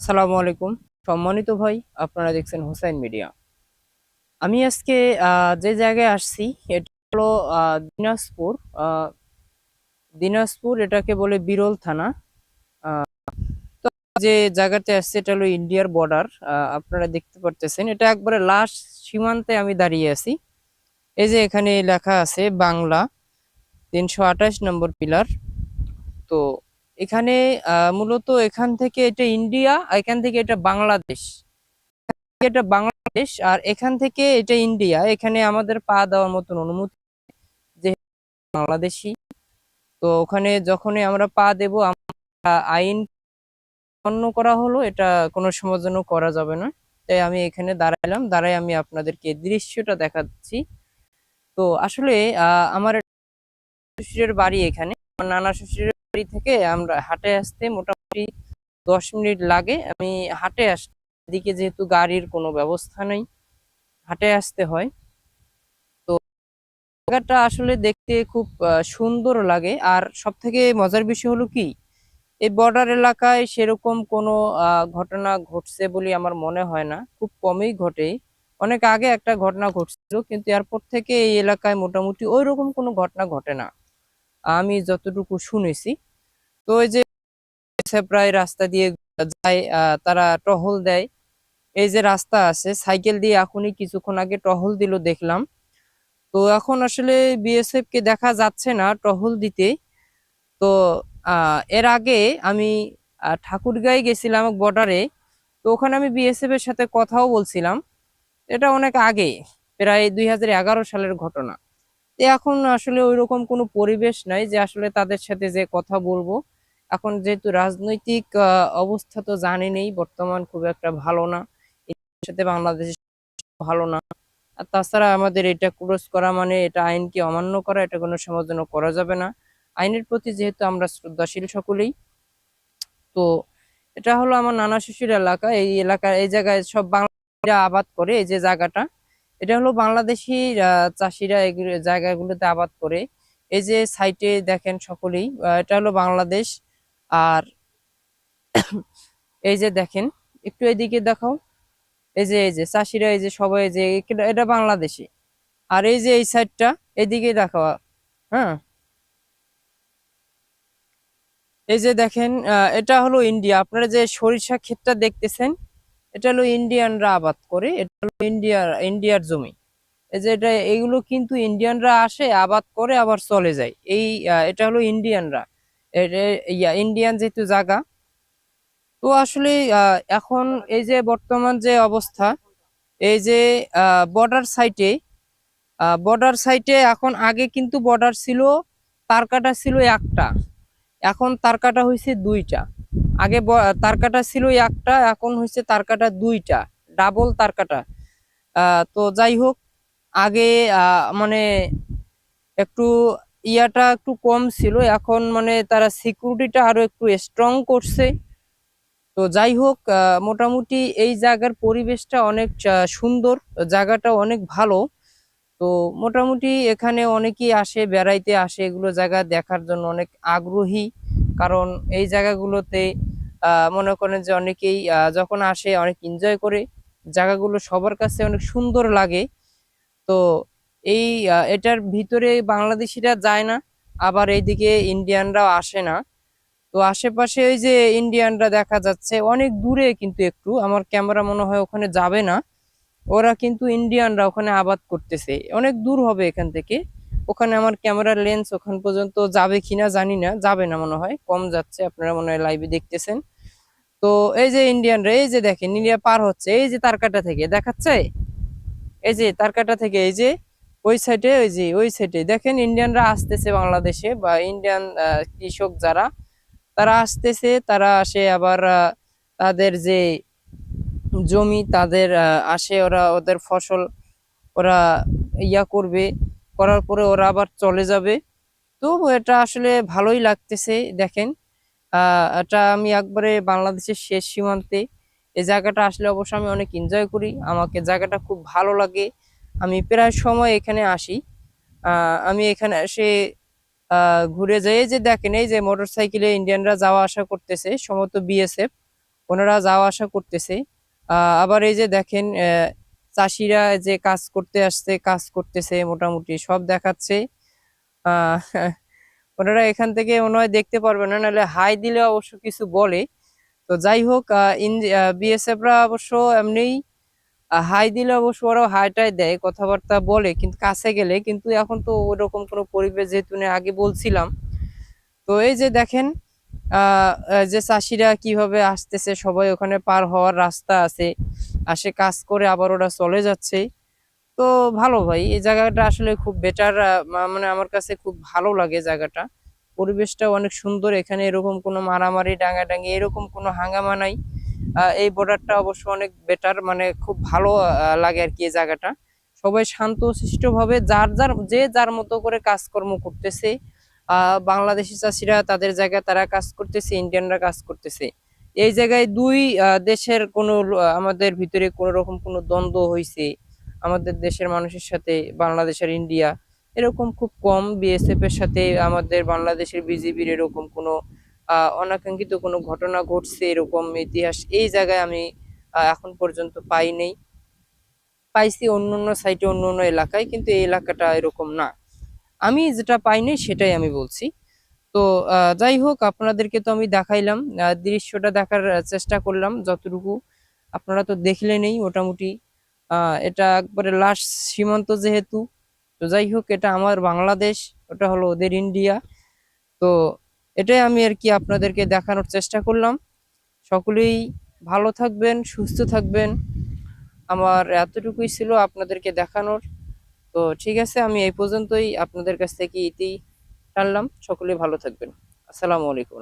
সালামু আলাইকুম। সম্মানিত ভাই, আপনারা দেখছেন হোসাইন মিডিয়া। আমি আজকে যে জায়গায় আসছি, এটা হলো দিনাজপুর। দিনাজপুর এটাকে বলে বিরল থানা। যে জায়গাতে আসছে, এটা হলো ইন্ডিয়ার বর্ডার। আপনারা দেখতে পারতেছেন। এটা একবারে লাস্ট সীমান্তে আমি দাঁড়িয়ে আছি। এই যে এখানে লেখা আছে, বাংলা তিনশো আঠাশ নম্বর পিলার। তো এখানে মূলত এখান থেকে এটা ইন্ডিয়া এখান থেকে এটা বাংলাদেশ। এটা বাংলাদেশ, আর এখান থেকে এটা ইন্ডিয়া। এখানে আমাদের পা দেওয়ার মতন অনুমতি যে বাংলাদেশি। তো ওখানে যখনই আমরা পা দেব, আমরা আইন অন্য করা হলো, এটা কোনো সময়ের জন্য করা যাবে না। তাই আমি এখানে দাঁড়াইলাম, দাঁড়াই আমি আপনাদেরকে দৃশ্যটা দেখাচ্ছি। তো আসলে আমার শ্বশুরের বাড়ি এখানে, আমার নানা শ্বশুরের বাড়ি থেকে আমরা হাটে আসতে মোটামুটি দশ মিনিট লাগে। আমি হাটে আস, এদিকে যেহেতু গাড়ির কোনো ব্যবস্থা নেই, হাটে আসতে হয়। তো জায়গাটা আসলে দেখতে খুব সুন্দর লাগে। আর সব থেকে মজার বিষয় হলো কি এই বর্ডার এলাকায় সেরকম কোনো ঘটনা ঘটছে বলে আমার মনে হয় না। খুব কমই ঘটে। অনেক আগে একটা ঘটনা ঘটছিল, কিন্তু এরপর থেকে এই এলাকায় মোটামুটি ওই রকম কোনো ঘটনা ঘটে না। আমি যতটুকু শুনেছি। তো ওই যে প্রায় রাস্তা দিয়ে যায় তারা টহল দেয়। এই যে রাস্তা আছে, সাইকেল দিয়ে এখনই কিছুক্ষণ আগে টহল দিল দেখলাম। তো এখন আসলে বিএসএফ কে দেখা যাচ্ছে না টহল দিতে। তো এর আগে আমি ঠাকুরগাঁয়ে গেছিলাম বর্ডারে তো ওখানে আমি বিএসএফ এর সাথে কথাও বলছিলাম। এটা অনেক আগে, প্রায় দুই হাজার এগারো সালের ঘটনা। এখন আসলে ওইরকম কোনো পরিবেশ নাই যে আসলে তাদের সাথে যে কথা বলব। এখন যেহেতু রাজনৈতিক অবস্থা তো জানি নেই, বর্তমান খুব একটা ভালো না। এর সাথে বাংলাদেশের ভালো না। আর তাছাড়া আমাদের এটা ক্রস করা মানে এটা আইনকে অমান্য করা, এটা কোনো সময়ের করা যাবে না। আইনের প্রতি যেহেতু আমরা শ্রদ্ধাশীল সকলেই, তো এটা হলো আমার নানা শ্বশুর এলাকা। এই এলাকা, এই জায়গায় সব বাংলাদেশিরা আবাদ করে, এই যে জায়গাটা এটা হলো বাংলাদেশি চাষিরা জায়গাগুলোতে আবাদ করে। এই যে সাইটে দেখেন সকলেই এটা হলো বাংলাদেশ। আর এই যে দেখেন, একটু এদিকে দেখাও। এই যে এই যে চাষিরা, এই যে সবাই যে এটা বাংলাদেশি। আর এই যে এই সাইডটা এদিকে দেখাও। হ্যাঁ। এই যে দেখেন এটা হলো ইন্ডিয়া আপনারা যে সরিষা ক্ষেতটা দেখতেছেন এটা হলো ইন্ডিয়ানরা আবাদ করে, এটা হলো ইন্ডিয়ার ইন্ডিয়ার জমি। এই যে এটা, এগুলো কিন্তু ইন্ডিয়ানরা আসে, আবাদ করে, আবার চলে যায়। এই এটা হলো ইন্ডিয়ানরা ইয়া ইন্ডিয়ান যেহেতু জায়গা তো আসলে এখন এই যে বর্তমান যে অবস্থা, এই যে বর্ডার সাইটে বর্ডার সাইটে এখন আগে কিন্তু বর্ডার ছিল তারকাটা ছিল একটা। এখন তারকাটা হয়েছে দুইটা। আগে ব- তারকাটা ছিল একটা এখন হয়েছে তারকাটা দুইটা ডাবল তারকাটা আহ, তো যাই হোক আগে মানে একটু ইয়াটা একটু কম ছিল এখন মানে তারা সিকিউরিটিটা আরও একটু স্ট্রং করছে। তো যাই হোক মোটামুটি এই জায়গার পরিবেশটা অনেক সুন্দর জায়গাটা অনেক ভালো। তো মোটামুটি এখানে অনেকেই আসে বেড়াইতে আসে এগুলো জায়গা দেখার জন্য অনেক আগ্রহী। কারণ এই জায়গাগুলোতে মনে করেন যে অনেকেই যখন আসে অনেক এনজয় করে, জায়গাগুলো সবার কাছে অনেক সুন্দর লাগে। তো এই এটার ভিতরে বাংলাদেশিরা যায় না, আবার এইদিকে ইন্ডিয়ানরাও আসে না। তো আশেপাশে ওই যে ইন্ডিয়ানরা দেখা যাচ্ছে, অনেক দূরে কিন্তু একটু, আমার ক্যামেরা মনে হয় ওখানে যাবে না। ওরা কিন্তু ইন্ডিয়ানরা ওখানে আবাদ করতেছে। অনেক দূর হবে এখান থেকে। ওখানে আমার ক্যামেরার লেন্স ওখান পর্যন্ত যাবে কিনা জানি না, যাবে না মনে হয়, কম যাচ্ছে, আপনারা মনে হয় লাইভে দেখতেছেন। তো এই যে ইন্ডিয়ানরা এই যে দেখেন ইন্ডিয়া পার হচ্ছে, এই যে তারকাটা থেকে, দেখাচ্ছে? এই যে তারকাটা থেকে, এই যে ওই সাইডে ওই যে ওই সাইডে দেখেন ইন্ডিয়ানরা আসতেছে বাংলাদেশে, বা ইন্ডিয়ান কৃষক যারা, তারা আসতেছে, তারা আসে আবার তাদের যে জমি, তাদের আসে ওরা, ওদের ফসল ওরা ইয়া করবে করার পরে ওরা আবার চলে যাবে। তো এটা আসলে ভালোই লাগতেছে, দেখেন। এটা আমি একবারে বাংলাদেশের শেষ সীমান্তে। এই জায়গাটা আসলে অবশ্য আমি অনেক এনজয় করি। আমাকে জায়গাটা খুব ভালো লাগে। আমি প্রায় সময় এখানে আসি। আমি এখানে এসে ঘুরে যাই। যে দেখেন, এই যে মোটর সাইকেলে ইন্ডিয়ানরা যাওয়া আসা করতেছে, সম্ভবত বিএসএফ ওনারা যাওয়া আসা করতেছে। আবার এই যে দেখেন চাষিরা যে কাজ করতে আসছে, কাজ করতেছে মোটামুটি, সব দেখাচ্ছে। ওনারা এখান থেকে মনে হয় দেখতে পারবে না, নাহলে হাই দিলে অবশ্য কিছু বলে। তো যাই হোক বিএসএফরা অবশ্য এমনিই হাই দিলে অবশ্য ওরাও হাইটাই দেয়, কথাবার্তা বলে, কিন্তু কাছে গেলে, কিন্তু এখন তো ওরকম কোনো পরিবেশ যেহেতু আগে বলছিলাম। তো এই যে দেখেন যে চাষিরা কীভাবে আসতেছে, সবাই ওখানে পার হওয়ার রাস্তা আছে, আসে কাজ করে, আবার ওরা চলে যাচ্ছে। তো ভালো ভাই, এই জায়গাটা আসলে খুব বেটার মানে আমার কাছে খুব ভালো লাগে জায়গাটা। পরিবেশটা অনেক সুন্দর, এখানে এরকম কোনো মারামারি, ডাঙাডাঙি, এরকম কোনো হাঙ্গামা নাই। এই বর্ডারটা অবশ্য অনেক বেটার মানে খুব ভালো লাগে আর কি এই জায়গাটা। সবাই শান্ত ভাবে যার যার, যে যার মতো করে কাজকর্ম করতেছে বাংলাদেশি চাষিরা তাদের জায়গায় তারা কাজ করতেছে, ইন্ডিয়ানরা কাজ করতেছে। এই জায়গায় দুই দেশের কোনো আমাদের ভিতরে কোনো রকম কোনো দ্বন্দ্ব হয়েছে আমাদের দেশের মানুষের সাথে বাংলাদেশের ইন্ডিয়া, এরকম খুব কম। বিএসএফ এর সাথে আমাদের বাংলাদেশের বিজিবির এরকম কোনো অনাকাঙ্ক্ষিত কোনো ঘটনা ঘটছে এরকম ইতিহাস এই জায়গায় আমি এখন পর্যন্ত পাই নেই। পাইছি অন্য অন্য সাইটে অন্য অন্য এলাকায়, কিন্তু এই এলাকাটা এরকম না। আমি যেটা পাইনি সেটাই আমি বলছি। তো যাই হোক, আপনাদেরকে তো আমি দেখাইলাম দৃশ্যটা দেখার চেষ্টা করলাম যতটুকু। আপনারা তো দেখলেনই মোটামুটি। এটা একবারে লাস্ট সীমান্ত যেহেতু, তো যাই হোক, এটা আমার বাংলাদেশ, ওটা হলো ওদের ইন্ডিয়া। তো, এটাই আমি আর কি আপনাদেরকে দেখানোর চেষ্টা করলাম। সকলেই ভালো থাকবেন, সুস্থ থাকবেন। আমার এতটুকুই ছিল আপনাদেরকে দেখানোর। তো ঠিক আছে, আমি এই পর্যন্তই আপনাদের কাছ থেকে ইতি টানলাম। সকলে ভালো থাকবেন। আসসালামু আলাইকুম